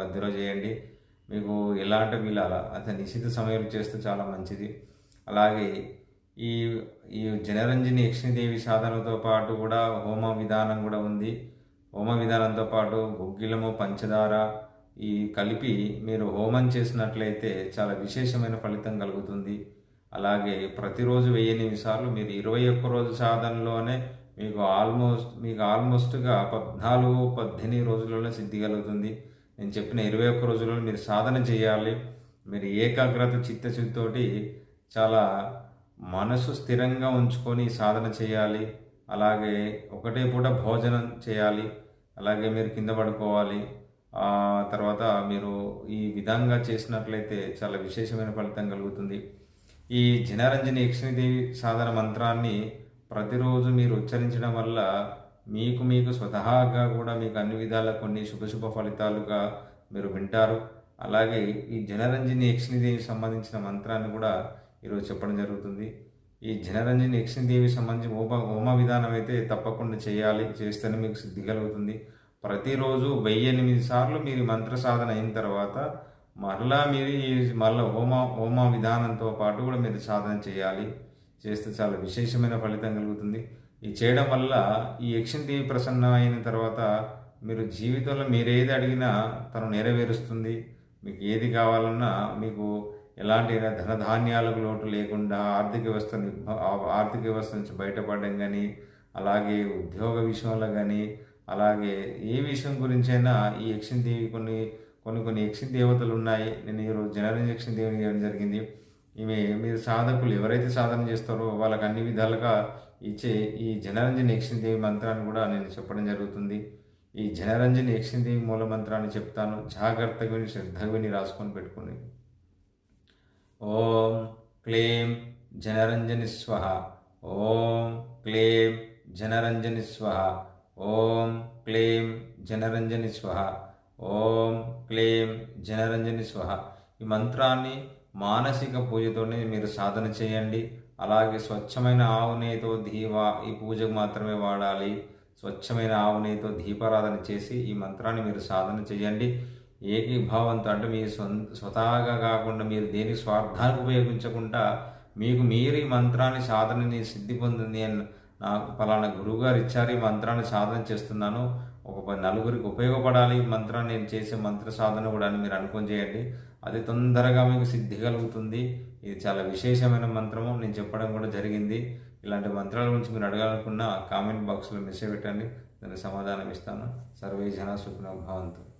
మధ్యలో చేయండి. మీకు ఎలాంటి వీళ్ళు అలా అదే నిశ్చిత సమయంలో చేస్తే చాలా మంచిది. అలాగే ఈ ఈ జనరంజని యక్షిణీదేవి సాధనతో పాటు కూడా హోమ విధానం కూడా ఉంది. హోమ విధానంతో పాటు గుగ్గిలము పంచదార ఈ కలిపి మీరు హోమం చేసినట్లయితే చాలా విశేషమైన ఫలితం కలుగుతుంది. అలాగే ప్రతిరోజు వెయ్యి సార్లు మీరు ఇరవై ఒక్క రోజు సాధనలోనే మీకు ఆల్మోస్ట్ మీకు ఆల్మోస్ట్గా పద్నాలుగు పద్దెనిమిది రోజులలో సిద్ధి కలుగుతుంది. నేను చెప్పిన ఇరవై ఒక్క రోజుల్లో మీరు సాధన చేయాలి. మీరు ఏకాగ్రత చిత్తశుద్ధితోటి చాలా మనసు స్థిరంగా ఉంచుకొని సాధన చేయాలి. అలాగే ఒకటే పూట భోజనం చేయాలి. అలాగే మీరు కింద పడుకోవాలి. ఆ తర్వాత మీరు ఈ విధంగా చేసినట్లయితే చాలా విశేషమైన ఫలితం కలుగుతుంది. ఈ జనరంజని యక్షిణీదేవి సాధన మంత్రాన్ని ప్రతిరోజు మీరు ఉచ్చరించడం వల్ల మీకు మీకు స్వతహాగా కూడా మీకు అన్ని విధాల కొన్ని శుభశుభ ఫలితాలుగా మీరు వింటారు. అలాగే ఈ జనరంజని యక్షిణీదేవి సంబంధించిన మంత్రాన్ని కూడా ఈరోజు చెప్పడం జరుగుతుంది. ఈ జనరంజని యక్షిణీదేవి సంబంధించి హోమ హోమ విధానం అయితే తప్పకుండా చేయాలి చేస్తేనే మీకు సిద్ధి కలుగుతుంది. ప్రతిరోజు వెయ్యి ఎనిమిది సార్లు మీరు మంత్ర సాధన అయిన తర్వాత మరలా మీరు ఈ మళ్ళీ హోమ హోమ విధానంతో పాటు కూడా మీరు సాధన చేయాలి. చేస్తే చాలా విశేషమైన ఫలితం కలుగుతుంది. ఇది చేయడం వల్ల ఈ యక్షిణదేవి ప్రసన్న అయిన తర్వాత మీరు జీవితంలో మీరు ఏది అడిగినా తను నెరవేరుస్తుంది. మీకు ఏది కావాలన్నా మీకు ఎలాంటి ధనధాన్యాలకు లోటు లేకుండా ఆర్థిక వ్యవస్థ ఆర్థిక వ్యవస్థ నుంచి బయటపడడం కానీ అలాగే ఉద్యోగ విషయంలో కానీ అలాగే ఏ విషయం గురించైనా ఈ యక్షిణదేవి కొన్ని కొన్ని కొన్ని యక్షిని దేవతలు ఉన్నాయి. నేను ఈరోజు జనరల్ యక్షిని దేవిని చేయడం జరిగింది. ఇవి మీరు సాధకులు ఎవరైతే సాధన చేస్తారో వాళ్ళకి అన్ని విధాలుగా ఇచ్చే ఈ జనరంజని యక్షిణదేవి మంత్రాన్ని కూడా నేను చెప్పడం జరుగుతుంది. ఈ జనరంజని యక్షిణదేవి మూల మంత్రాన్ని చెప్తాను. జాగ్రత్తగా విని శ్రద్ధగా విని రాసుకొని పెట్టుకుని ఓం క్లీం జనరంజని స్వహ. ఓం క్లీం జనరంజని స్వహ. ఓం క్లీం జనరంజని స్వహ. ఓం క్లీం జనరంజని స్వహ. ఈ మంత్రాన్ని మానసిక పూజతోనే మీరు సాధన చేయండి. అలాగే స్వచ్ఛమైన ఆవు నెయ్యితో దీవా ఈ పూజకు మాత్రమే వాడాలి. స్వచ్ఛమైన ఆవు నెయ్యితో దీపారాధన చేసి ఈ మంత్రాన్ని మీరు సాధన చేయండి. ఏకీభావంతో అంటే మీ సొంత స్వతహాగా కాకుండా మీరు దేని స్వార్థానికి ఉపయోగించకుండా మీకు మీరు ఈ మంత్రాన్ని సాధనని సిద్ధి పొందింది అని నాకు పలానా గురువుగారు ఇచ్చారు. ఈ మంత్రాన్ని సాధన చేస్తున్నాను. ఒక నలుగురికి ఉపయోగపడాలి మంత్రం మంత్రాన్ని నేను చేసే మంత్ర సాధన కూడా అని మీరు అనుకుని చేయండి. అది తొందరగా మీకు సిద్ధి కలుగుతుంది. ఇది చాలా విశేషమైన మంత్రము. నేను చెప్పడం కూడా జరిగింది. ఇలాంటి మంత్రాల గురించి మీరు అడగాలనుకున్న కామెంట్ బాక్స్లో మెసేజ్ పెట్టండి. దానికి సమాధానం ఇస్తాను. సర్వే జన సుఖినో భవంతు.